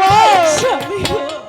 Yes, amigo.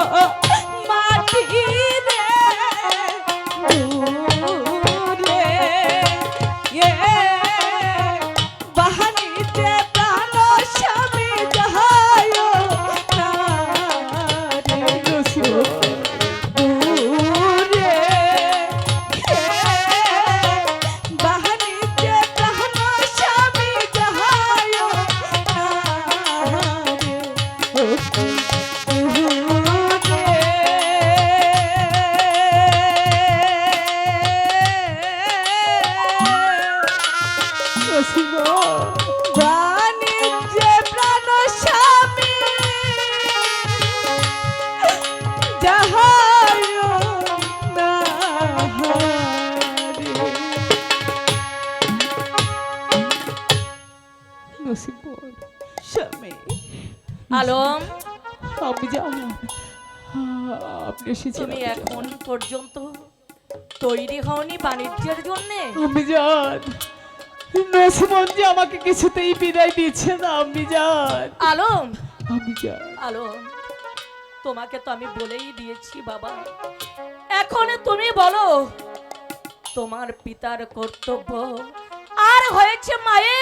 যাব আলম। তুমি এখন পর্যন্ত তৈরি হওনি বাণিজ্যের জন্য। আমি জান নসিমন যে আমাকে কিছুতেই বিদায় দিচ্ছে না আমি জান আলম। আমি জান আলম তোমাকে তো আমি বলেই দিয়েছি বাবা। এখন তুমি বলো তোমার পিতার কর্তব্য আর হয়েছে মায়ের